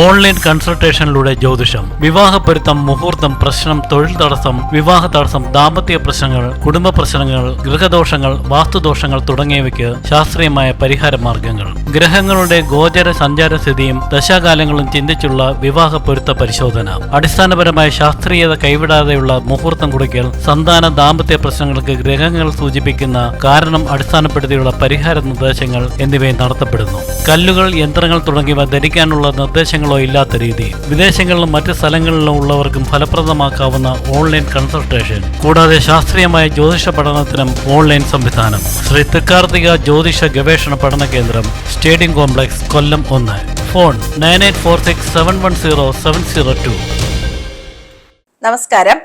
Online കൺസൾട്ടേഷനിലൂടെ ജ്യോതിഷം വിവാഹ പൊരുത്തം മുഹൂർത്തം പ്രശ്നം തൊഴിൽ തടസ്സം വിവാഹ തടസ്സം ദാമ്പത്യ പ്രശ്നങ്ങൾ കുടുംബ പ്രശ്നങ്ങൾ ഗൃഹദോഷങ്ങൾ വാസ്തുദോഷങ്ങൾ തുടങ്ങിയവയ്ക്ക് ശാസ്ത്രീയമായ പരിഹാര മാർഗങ്ങൾ. ഗ്രഹങ്ങളുടെ ഗോചര സഞ്ചാര സ്ഥിതിയും ദശാകാലങ്ങളും ചിന്തിച്ചുള്ള വിവാഹ പൊരുത്ത പരിശോധന. അടിസ്ഥാനപരമായ ശാസ്ത്രീയത കൈവിടാതെയുള്ള മുഹൂർത്തം കുറിക്കൽ സന്താന ദാമ്പത്യ പ്രശ്നങ്ങൾക്ക് ഗ്രഹങ്ങൾ സൂചിപ്പിക്കുന്ന കാരണം അടിസ്ഥാനപ്പെടുത്തിയുള്ള പരിഹാര നിർദ്ദേശങ്ങൾ എന്നിവയും നടത്തപ്പെടുന്നു. കല്ലുകൾ യന്ത്രങ്ങൾ തുടങ്ങിയവ ധരിക്കാനുള്ള നിർദ്ദേശങ്ങളോ ഇല്ലാത്ത രീതി. വിദേശങ്ങളിലും മറ്റ് സ്ഥലങ്ങളിലും ഉള്ളവർക്കും ഫലപ്രദമാക്കാവുന്ന ഓൺലൈൻ കൺസൾട്ടേഷൻ കൂടാതെ ശാസ്ത്രീയമായ ജ്യോതിഷ പഠനത്തിനും ഓൺലൈൻ സംവിധാനം. ശ്രീ തൃക്കാർത്തിക ജ്യോതിഷ ഗവേഷണ പഠന കേന്ദ്രം സ്റ്റേഡിയം കോംപ്ലക്സ് കൊല്ലം ഒന്ന്. Phone nine eight four six seven one zero seven zero two. നമസ്കാരം.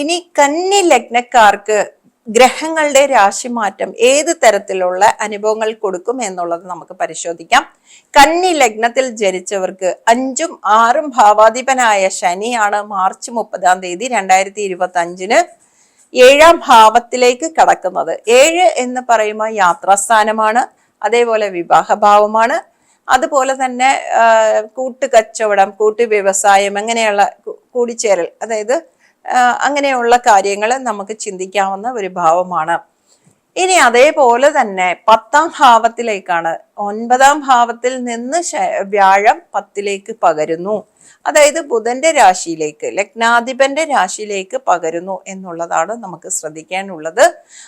ഇനി കന്നി ലഗ്നക്കാർക്ക് ഗ്രഹങ്ങളുടെ രാശിമാറ്റം ഏത് തരത്തിലുള്ള അനുഭവങ്ങൾ കൊടുക്കും എന്നുള്ളത് നമുക്ക് പരിശോധിക്കാം. കന്നി ലഗ്നത്തിൽ ജനിച്ചവർക്ക് അഞ്ചും ആറും ഭാവാധിപനായ ശനിയാണ് മാർച്ച് മുപ്പതാം തീയതി രണ്ടായിരത്തി ഇരുപത്തി അഞ്ചിന് ഏഴാം ഭാവത്തിലേക്ക് കടക്കുന്നത്. ഏഴ് എന്ന് പറയുമ്പോൾ യാത്രാസ്ഥാനമാണ് അതേപോലെ വിവാഹഭാവമാണ് അതുപോലെ തന്നെ കൂട്ടുകച്ചവടം കൂട്ടു വ്യവസായം അങ്ങനെയുള്ള കൂടിച്ചേരൽ അതായത് അങ്ങനെയുള്ള കാര്യങ്ങൾ നമുക്ക് ചിന്തിക്കാവുന്ന ഒരു ഭാവമാണ്. ഇനി അതേപോലെ തന്നെ പത്താം ഭാവത്തിലേക്കാണ്. ഒൻപതാം ഭാവത്തിൽ നിന്ന് വ്യാഴം പത്തിലേക്ക് പകരുന്നു. അതായത് ബുധന്റെ രാശിയിലേക്ക് ലഗ്നാധിപന്റെ രാശിയിലേക്ക് പകരുന്നു എന്നുള്ളതാണ് നമുക്ക് ശ്രദ്ധിക്കാനുള്ളത്.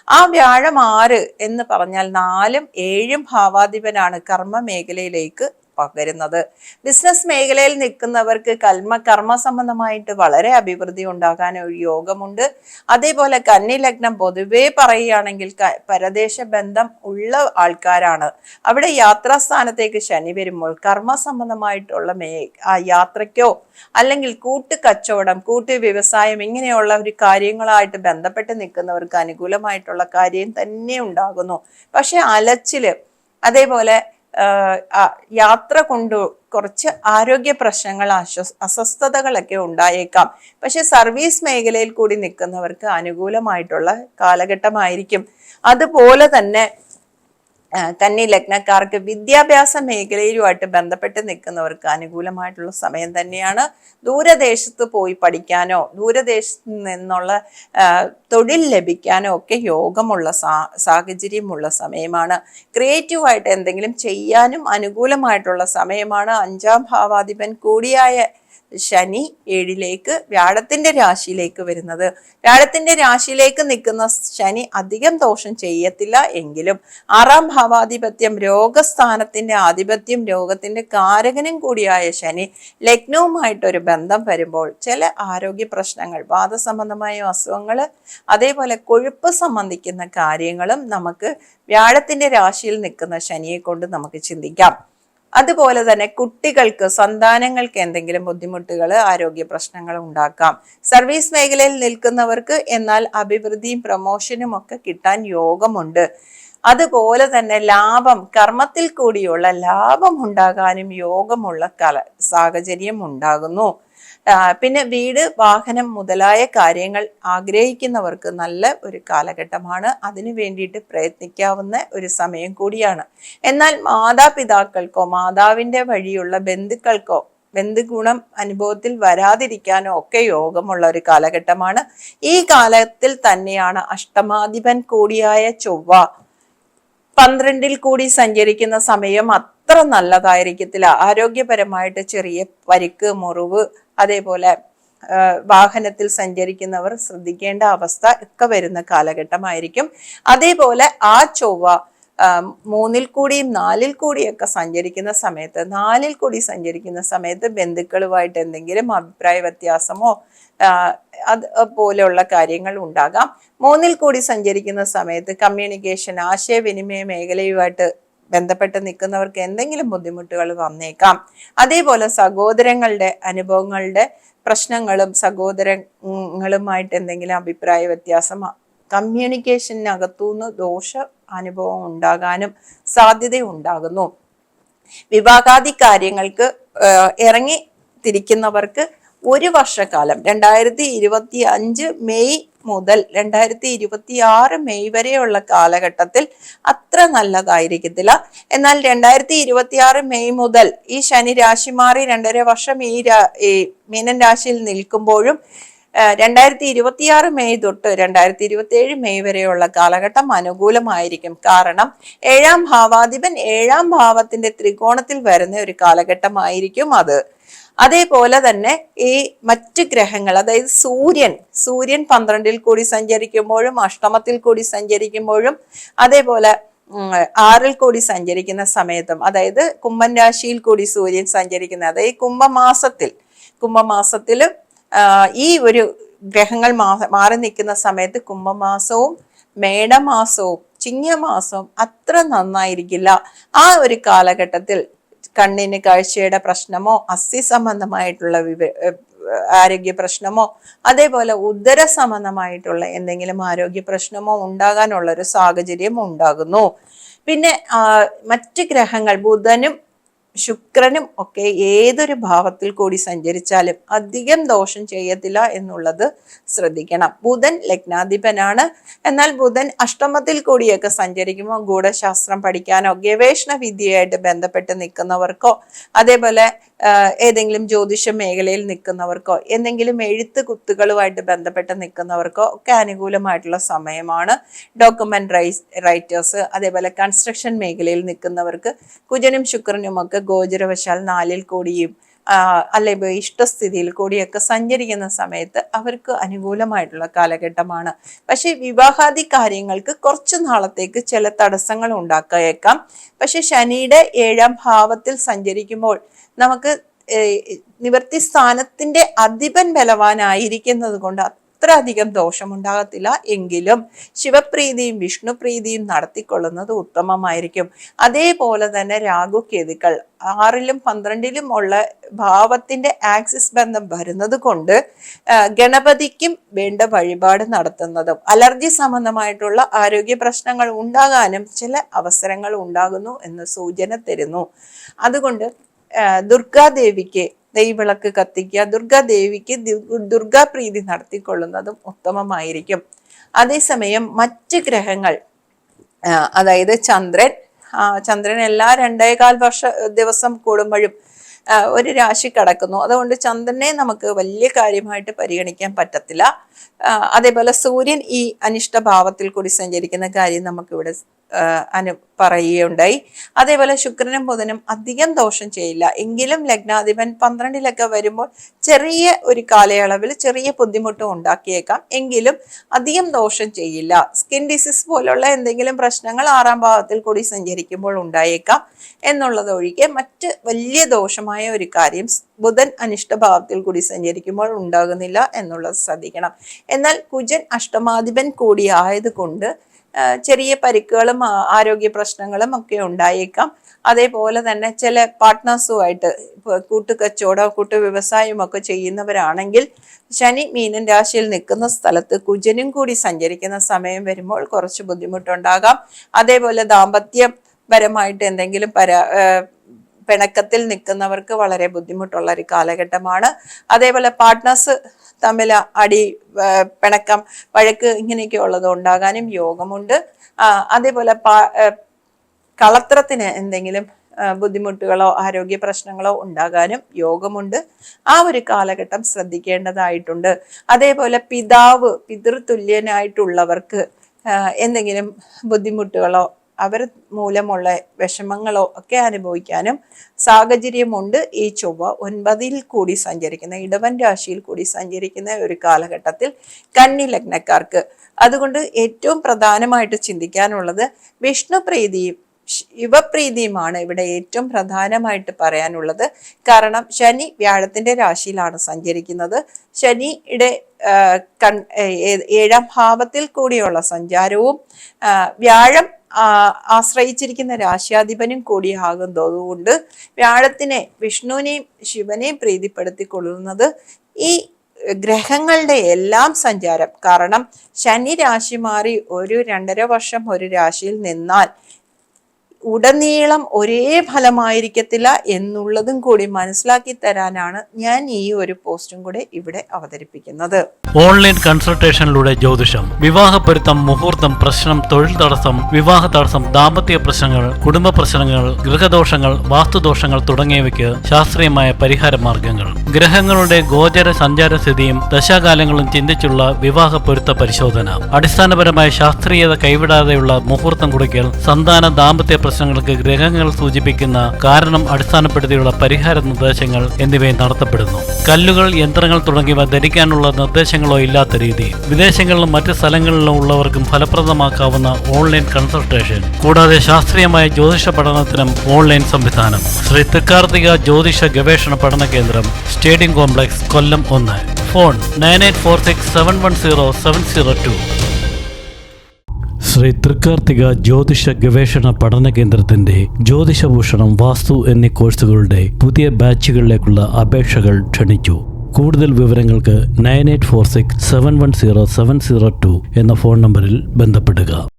ആ വ്യാഴം ആറ് എന്ന് പറഞ്ഞാൽ നാലും ഏഴും ഭാവാധിപനാണ് കർമ്മ മേഖലയിലേക്ക് പകരുന്നത്. ബിസിനസ് മേഖലയിൽ നിൽക്കുന്നവർക്ക് കൽമ കർമ്മ സംബന്ധമായിട്ട് വളരെ അഭിവൃദ്ധി ഉണ്ടാകാൻ ഒരു യോഗമുണ്ട്. അതേപോലെ കന്നി ലഗ്നം പൊതുവേ പറയുകയാണെങ്കിൽ പരദേശ ബന്ധം ഉള്ള ആൾക്കാരാണ്. അവിടെ യാത്രാസ്ഥാനത്തേക്ക് ശനി വരുമ്പോൾ കർമ്മ സംബന്ധമായിട്ടുള്ള മേ ആ യാത്രയ്ക്കോ അല്ലെങ്കിൽ കൂട്ട് കച്ചവടം കൂട്ട് വ്യവസായം ഇങ്ങനെയുള്ള ഒരു കാര്യങ്ങളായിട്ട് ബന്ധപ്പെട്ട് നിൽക്കുന്നവർക്ക് അനുകൂലമായിട്ടുള്ള കാര്യം തന്നെ ഉണ്ടാകുന്നു. പക്ഷെ അലച്ചിൽ അതേപോലെ യാത്ര കൊണ്ട് കുറച്ച് ആരോഗ്യ പ്രശ്നങ്ങൾ അസ്വസ്ഥതകളൊക്കെ ഉണ്ടായേക്കാം. പക്ഷെ സർവീസ് മേഖലയിൽ കൂടി നിൽക്കുന്നവർക്ക് അനുകൂലമായിട്ടുള്ള കാലഘട്ടമായിരിക്കും. അതുപോലെ തന്നെ കന്നി ലഗ്നക്കാർക്ക് വിദ്യാഭ്യാസ മേഖലയിലുമായിട്ട് ബന്ധപ്പെട്ട് നിൽക്കുന്നവർക്ക് അനുകൂലമായിട്ടുള്ള സമയം തന്നെയാണ് ദൂരദേശത്ത് പോയി പഠിക്കാനോ ദൂരദേശത്ത് നിന്നുള്ള തൊഴിൽ ലഭിക്കാനോ ഒക്കെ യോഗമുള്ള സാ സാഹചര്യമുള്ള സമയമാണ്. ക്രിയേറ്റീവായിട്ട് എന്തെങ്കിലും ചെയ്യാനും അനുകൂലമായിട്ടുള്ള സമയമാണ്. അഞ്ചാം ഭാവാധിപൻ കൂടിയായ ശനി ഏഴിലേക്ക് വ്യാഴത്തിന്റെ രാശിയിലേക്ക് വരുന്നത്. വ്യാഴത്തിന്റെ രാശിയിലേക്ക് നിൽക്കുന്ന ശനി അധികം ദോഷം ചെയ്യത്തില്ല എങ്കിലും ആറാം ഭാവാധിപത്യം രോഗസ്ഥാനത്തിന്റെ ആധിപത്യം രോഗത്തിന്റെ കാരകനും കൂടിയായ ശനി ലഗ്നവുമായിട്ടൊരു ബന്ധം വരുമ്പോൾ ചില ആരോഗ്യ പ്രശ്നങ്ങൾ വാദസംബന്ധമായ അസുഖങ്ങൾ അതേപോലെ കൊഴുപ്പ് സംബന്ധിക്കുന്ന കാര്യങ്ങളും നമുക്ക് വ്യാഴത്തിന്റെ രാശിയിൽ നിൽക്കുന്ന ശനിയെ കൊണ്ട് നമുക്ക് ചിന്തിക്കാം. അതുപോലെ തന്നെ കുട്ടികൾക്ക് സന്താനങ്ങൾക്ക് എന്തെങ്കിലും ബുദ്ധിമുട്ടുകൾ ആരോഗ്യ പ്രശ്നങ്ങൾ ഉണ്ടാക്കാം. സർവീസ് മേഖലയിൽ നിൽക്കുന്നവർക്ക് എന്നാൽ അഭിവൃദ്ധിയും പ്രമോഷനും ഒക്കെ കിട്ടാൻ യോഗമുണ്ട്. അതുപോലെ തന്നെ ലാഭം കർമ്മത്തിൽ കൂടിയുള്ള ലാഭം ഉണ്ടാകാനും യോഗമുള്ള കല സാഹചര്യം ഉണ്ടാകുന്നു. പിന്നെ വീട് വാഹനം മുതലായ കാര്യങ്ങൾ ആഗ്രഹിക്കുന്നവർക്ക് നല്ല ഒരു കാലഘട്ടമാണ്. അതിനു വേണ്ടിയിട്ട് പ്രയത്നിക്കാവുന്ന ഒരു സമയം കൂടിയാണ്. എന്നാൽ മാതാപിതാക്കൾക്കോ മാതാവിന്റെ വഴിയുള്ള ബന്ധുക്കൾക്കോ ബന്ധുഗുണം അനുഭവത്തിൽ വരാതിരിക്കാനോ ഒക്കെ യോഗമുള്ള ഒരു കാലഘട്ടമാണ്. ഈ കാലത്തിൽ തന്നെയാണ് അഷ്ടമാധിപൻ കൂടിയായ ചൊവ്വ പന്ത്രണ്ടിൽ കൂടി സഞ്ചരിക്കുന്ന സമയം അത്ര നല്ലതായിരിക്കത്തില്ല. ആരോഗ്യപരമായിട്ട് ചെറിയ പരിക്ക് മുറിവ് അതേപോലെ വാഹനത്തിൽ സഞ്ചരിക്കുന്നവർ ശ്രദ്ധിക്കേണ്ട അവസ്ഥ ഒക്കെ വരുന്ന കാലഘട്ടമായിരിക്കും. അതേപോലെ ആ ചൊവ്വ മൂന്നിൽ കൂടിയും നാലിൽ കൂടിയൊക്കെ സഞ്ചരിക്കുന്ന സമയത്ത് നാലിൽ കൂടി സഞ്ചരിക്കുന്ന സമയത്ത് ബന്ധുക്കളുമായിട്ട് എന്തെങ്കിലും അഭിപ്രായ വ്യത്യാസമോ അത് പോലെയുള്ള കാര്യങ്ങൾ ഉണ്ടാകാം. മൂന്നിൽ കൂടി സഞ്ചരിക്കുന്ന സമയത്ത് കമ്മ്യൂണിക്കേഷൻ ആശയവിനിമയ മേഖലയുമായിട്ട് ബന്ധപ്പെട്ട് നിൽക്കുന്നവർക്ക് എന്തെങ്കിലും ബുദ്ധിമുട്ടുകൾ വന്നേക്കാം. അതേപോലെ സഹോദരങ്ങളുടെ അനുഭവങ്ങളുടെ പ്രശ്നങ്ങളും സഹോദരങ്ങളുമായിട്ട് എന്തെങ്കിലും അഭിപ്രായ വ്യത്യാസം കമ്മ്യൂണിക്കേഷനകത്തുനിന്ന് ദോഷ അനുഭവം ഉണ്ടാകാനും സാധ്യത ഉണ്ടാകുന്നു വിവാഹാദി കാര്യങ്ങൾക്ക് ഇറങ്ങി തിരിക്കുന്നവർക്ക് ഒരു വർഷക്കാലം രണ്ടായിരത്തി ഇരുപത്തി അഞ്ച് മെയ് മുതൽ രണ്ടായിരത്തി ഇരുപത്തി ആറ് മെയ് വരെയുള്ള കാലഘട്ടത്തിൽ അത്ര നല്ലതായിരിക്കത്തില്ല. എന്നാൽ രണ്ടായിരത്തി ഇരുപത്തി ആറ് മെയ് മുതൽ ഈ ശനി രാശി മാറി രണ്ടര വർഷം ഈ മീനൻ രാശിയിൽ നിൽക്കുമ്പോഴും രണ്ടായിരത്തി ഇരുപത്തിയാറ് മെയ് തൊട്ട് രണ്ടായിരത്തി ഇരുപത്തി ഏഴ് മെയ് വരെയുള്ള കാലഘട്ടം അനുകൂലമായിരിക്കും. കാരണം ഏഴാം ഭാവാധിപൻ ഏഴാം ഭാവത്തിന്റെ ത്രികോണത്തിൽ വരുന്ന ഒരു കാലഘട്ടമായിരിക്കും അത്. അതേപോലെ തന്നെ ഈ മറ്റ് ഗ്രഹങ്ങൾ അതായത് സൂര്യൻ സൂര്യൻ പന്ത്രണ്ടിൽ കൂടി സഞ്ചരിക്കുമ്പോഴും അഷ്ടമത്തിൽ കൂടി സഞ്ചരിക്കുമ്പോഴും അതേപോലെ ആറിൽ കൂടി സഞ്ചരിക്കുന്ന സമയത്തും അതായത് കുംഭൻ രാശിയിൽ കൂടി സൂര്യൻ സഞ്ചരിക്കുന്ന അതായത് കുംഭമാസത്തിൽ കുംഭമാസത്തിൽ ഈ ഒരു ഗ്രഹങ്ങൾ മാറി നിൽക്കുന്ന സമയത്ത് കുംഭമാസവും മേടമാസവും ചിങ്ങമാസവും അത്ര നന്നായിരിക്കില്ല. ആ ഒരു കാലഘട്ടത്തിൽ കണ്ണിന് കാഴ്ചയുടെ പ്രശ്നമോ അസ്ഥി സംബന്ധമായിട്ടുള്ള വിവ ആരോഗ്യ പ്രശ്നമോ അതേപോലെ ഉദര സംബന്ധമായിട്ടുള്ള എന്തെങ്കിലും ആരോഗ്യ പ്രശ്നമോ ഉണ്ടാകാനുള്ള ഒരു സാഹചര്യം ഉണ്ടാകുന്നു. പിന്നെ മറ്റ് ഗ്രഹങ്ങൾ ബുധനും ശുക്രനും ഒക്കെ ഏതൊരു ഭാവത്തിൽ കൂടി സഞ്ചരിച്ചാലും അധികം ദോഷം ചെയ്യത്തില്ല എന്നുള്ളത് ശ്രദ്ധിക്കണം. ബുധൻ ലഗ്നാധിപനാണ്. എന്നാൽ ബുധൻ അഷ്ടമത്തിൽ കൂടിയൊക്കെ സഞ്ചരിക്കുമ്പോൾ ഗൂഢശാസ്ത്രം പഠിക്കാനോ ഗവേഷണ വിദ്യയായിട്ട് ബന്ധപ്പെട്ട് നിൽക്കുന്നവർക്കോ അതേപോലെ ഏതെങ്കിലും ജ്യോതിഷ മേഖലയിൽ നിൽക്കുന്നവർക്കോ എന്തെങ്കിലും എഴുത്ത് കുത്തുകളുമായിട്ട് ബന്ധപ്പെട്ട് നിൽക്കുന്നവർക്കോ ഒക്കെ അനുകൂലമായിട്ടുള്ള സമയമാണ് ഡോക്യുമെന്റ് റൈറ്റേഴ്സ് അതേപോലെ കൺസ്ട്രക്ഷൻ മേഖലയിൽ നിൽക്കുന്നവർക്ക് കുജനും ശുക്രനും ഒക്കെ ഗോചരവശാൽ നാലിൽ കൂടിയും അല്ലെങ്കിൽ ഇഷ്ടസ്ഥിതിയിൽ കൂടിയൊക്കെ സഞ്ചരിക്കുന്ന സമയത്ത് അവർക്ക് അനുകൂലമായിട്ടുള്ള കാലഘട്ടമാണ്. പക്ഷെ വിവാഹാദി കാര്യങ്ങൾക്ക് കുറച്ചു നാളത്തേക്ക് ചില തടസ്സങ്ങൾ ഉണ്ടാക്കിയേക്കാം പക്ഷെ ശനിയുടെ ഏഴാം ഭാവത്തിൽ സഞ്ചരിക്കുമ്പോൾ നമുക്ക് നിവർത്തി സ്ഥാനത്തിന്റെ അധിപൻ ബലവാനായിരിക്കുന്നത് കൊണ്ട് അത്ര അധികം ദോഷമുണ്ടാകത്തില്ല. എങ്കിലും ശിവപ്രീതിയും വിഷ്ണുപ്രീതിയും നടത്തിക്കൊള്ളുന്നത് ഉത്തമമായിരിക്കും. അതേപോലെ തന്നെ രാഹുകേതുക്കൾ ആറിലും പന്ത്രണ്ടിലും ഉള്ള ഭാവത്തിന്റെ ആക്സിസ് ബന്ധം വരുന്നത് കൊണ്ട് ഗണപതിക്കും വേണ്ട വഴിപാട് നടത്തുന്നതും അലർജി സംബന്ധമായിട്ടുള്ള ആരോഗ്യ പ്രശ്നങ്ങൾ ഉണ്ടാകാനും ചില അവസരങ്ങൾ ഉണ്ടാകുന്നു എന്ന് സൂചന തരുന്നു. അതുകൊണ്ട് ദുർഗാദേവിക്ക് നെയ്വിളക്ക് കത്തിക്കുക ദുർഗാദേവിക്ക് ദുർഗാ ദുർഗാപ്രീതി നടത്തിക്കൊള്ളുന്നതും ഉത്തമമായിരിക്കും. അതേസമയം മറ്റ് ഗ്രഹങ്ങൾ അതായത് ചന്ദ്രൻ ചന്ദ്രൻ എല്ലാ രണ്ടേകാൽ വർഷ ദിവസം കൂടുമ്പോഴും ഒരു രാശി കടക്കുന്നു. അതുകൊണ്ട് ചന്ദ്രനെ നമുക്ക് വലിയ കാര്യമായിട്ട് പരിഗണിക്കാൻ പറ്റത്തില്ല. അതേപോലെ സൂര്യൻ ഈ അനിഷ്ട ഭാവത്തിൽ കൂടി സഞ്ചരിക്കുന്ന കാര്യം നമുക്കിവിടെ അനു പറയുകയുണ്ടായി. അതേപോലെ ശുക്രനും ബുധനും അധികം ദോഷം ചെയ്യില്ല. എങ്കിലും ലഗ്നാധിപൻ പന്ത്രണ്ടിലൊക്കെ വരുമ്പോൾ ചെറിയ ഒരു കാലയളവിൽ ചെറിയ ബുദ്ധിമുട്ടും ഉണ്ടാക്കിയേക്കാം. എങ്കിലും അധികം ദോഷം ചെയ്യില്ല. സ്കിൻ ഡിസീസ് പോലുള്ള എന്തെങ്കിലും പ്രശ്നങ്ങൾ ആറാം ഭാവത്തിൽ കൂടി സഞ്ചരിക്കുമ്പോൾ ഉണ്ടായേക്കാം എന്നുള്ളത് ഒഴികെ മറ്റ് വലിയ ദോഷമായ ഒരു കാര്യം ബുധൻ അനിഷ്ടഭാവത്തിൽ കൂടി സഞ്ചരിക്കുമ്പോൾ ഉണ്ടാകുന്നില്ല എന്നുള്ളത് ശ്രദ്ധിക്കണം. എന്നാൽ കുജൻ അഷ്ടമാധിപൻ കൂടി ആയതുകൊണ്ട് ചെറിയ പരിക്കുകളും ആരോഗ്യ പ്രശ്നങ്ങളും ഒക്കെ ഉണ്ടായേക്കാം. അതേപോലെ തന്നെ ചില പാർട്ട്നേഴ്സുമായിട്ട് കൂട്ടുകച്ചവടം കൂട്ടു വ്യവസായവും ഒക്കെ ചെയ്യുന്നവരാണെങ്കിൽ ശനി മീനൻ രാശിയിൽ നിൽക്കുന്ന സ്ഥലത്ത് കുജനും കൂടി സഞ്ചരിക്കുന്ന സമയം വരുമ്പോൾ കുറച്ച് ബുദ്ധിമുട്ടുണ്ടാകാം. അതേപോലെ ദാമ്പത്യപരമായിട്ട് എന്തെങ്കിലും പരാ പിണക്കത്തിൽ നിൽക്കുന്നവർക്ക് വളരെ ബുദ്ധിമുട്ടുള്ള ഒരു കാലഘട്ടമാണ്. അതേപോലെ പാർട്ട്നേഴ്സ് തമ്മിൽ അടി പിണക്കം വഴക്ക് ഇങ്ങനെയൊക്കെ ഉള്ളത് ഉണ്ടാകാനും യോഗമുണ്ട്. അതേപോലെ കളത്രത്തിന് എന്തെങ്കിലും ബുദ്ധിമുട്ടുകളോ ആരോഗ്യ പ്രശ്നങ്ങളോ ഉണ്ടാകാനും യോഗമുണ്ട്. ആ ഒരു കാലഘട്ടം ശ്രദ്ധിക്കേണ്ടതായിട്ടുണ്ട്. അതേപോലെ പിതാവ് പിതൃതുല്യനായിട്ടുള്ളവർക്ക് എന്തെങ്കിലും ബുദ്ധിമുട്ടുകളോ അവർ മൂലമുള്ള വിഷമങ്ങളോ ഒക്കെ അനുഭവിക്കാനും സാഹചര്യമുണ്ട് ഈ ചൊവ്വ ഒൻപതിൽ കൂടി സഞ്ചരിക്കുന്ന ഇടവൻ രാശിയിൽ കൂടി സഞ്ചരിക്കുന്ന ഒരു കാലഘട്ടത്തിൽ കന്നി ലഗ്നക്കാർക്ക് അതുകൊണ്ട് ഏറ്റവും പ്രധാനമായിട്ട് ചിന്തിക്കാനുള്ളത് വിഷ്ണുപ്രീതിയും ശിവപ്രീതിയുമാണ് ഇവിടെ ഏറ്റവും പ്രധാനമായിട്ട് പറയാനുള്ളത്. കാരണം ശനി വ്യാഴത്തിന്റെ രാശിയിലാണ് സഞ്ചരിക്കുന്നത്. ശനിയുടെ കൺ ഏഴാം ഭാവത്തിൽ കൂടിയുള്ള സഞ്ചാരവും വ്യാഴം ആശ്രയിച്ചിരിക്കുന്ന രാശ്യാധിപനും കൂടിയാകുന്നതുകൊണ്ട് വ്യാഴത്തിനെ വിഷ്ണുവിനെയും ശിവനെയും പ്രീതിപ്പെടുത്തിക്കൊള്ളുന്നത് ഈ ഗ്രഹങ്ങളുടെ എല്ലാം സഞ്ചാരം. കാരണം ശനി രാശി മാറി ഒരു രണ്ടര വർഷം ഒരു രാശിയിൽ നിന്നാൽ ഉടനീളം ഒരേ ഫലമായിരിക്കത്തില്ല എന്നുള്ളതും കൂടി മനസ്സിലാക്കി തരാനാണ് ഞാൻ ഈ ഒരു പോസ്റ്റും കൂടെ ഇവിടെ അവതരിപ്പിക്കുന്നത്. ഓൺലൈൻ കൺസൾട്ടേഷനിലൂടെ ജ്യോതിഷം വിവാഹപ്പൊരുത്തം മുഹൂർത്തം പ്രശ്നം തൊഴിൽ തടസ്സം വിവാഹ തടസ്സം ദാമ്പത്യ പ്രശ്നങ്ങൾ കുടുംബ പ്രശ്നങ്ങൾ ഗൃഹദോഷങ്ങൾ വാസ്തുദോഷങ്ങൾ തുടങ്ങിയവയ്ക്ക് ശാസ്ത്രീയമായ പരിഹാര മാർഗങ്ങൾ. ഗ്രഹങ്ങളുടെ ഗോചര സഞ്ചാര സ്ഥിതിയും ദശാകാലങ്ങളും ചിന്തിച്ചുള്ള വിവാഹ പൊരുത്ത പരിശോധന. അടിസ്ഥാനപരമായ ശാസ്ത്രീയത കൈവിടാതെയുള്ള മുഹൂർത്തം കുറിക്കൽ സന്താന ദാമ്പത്യ പ്രശ്നങ്ങൾക്ക് ഗ്രഹങ്ങൾ സൂചിപ്പിക്കുന്ന കാരണം അടിസ്ഥാനപ്പെടുത്തിയുള്ള പരിഹാര നിർദ്ദേശങ്ങൾ എന്നിവയും നടത്തപ്പെടുന്നു. കല്ലുകൾ യന്ത്രങ്ങൾ തുടങ്ങിയവ ധരിക്കാനുള്ള നിർദ്ദേശങ്ങളോ ഇല്ലാത്ത രീതി. വിദേശങ്ങളിലും മറ്റ് സ്ഥലങ്ങളിലും ഉള്ളവർക്കും ഫലപ്രദമാക്കാവുന്ന ഓൺലൈൻ കൺസൾട്ടേഷൻ. കൂടാതെ ശാസ്ത്രീയമായ ജ്യോതിഷ പഠനത്തിനും ഓൺലൈൻ സംവിധാനം. ശ്രീ തൃക്കാർത്തിക ജ്യോതിഷ ഗവേഷണ പഠന കേന്ദ്രം സ്റ്റേഡിയം കോംപ്ലക്സ് കൊല്ലം ഒന്ന്. Phone nine eight four six seven one zero seven zero two. Shri Thrikkarthika ജ്യോതിഷ ഗവേഷണ പഠന കേന്ദ്രത്തിന്റെ ജ്യോതിഷഭൂഷണം വാസ്തു എന്നീ കോഴ്സുകളുടെ പുതിയ ബാച്ചുകളിലേക്കുള്ള അപേക്ഷകൾ ക്ഷണിച്ചു. കൂടുതൽ വിവരങ്ങൾക്ക് nine eight four six seven one zero seven zero two എന്ന ഫോൺ നമ്പറിൽ ബന്ധപ്പെടുക.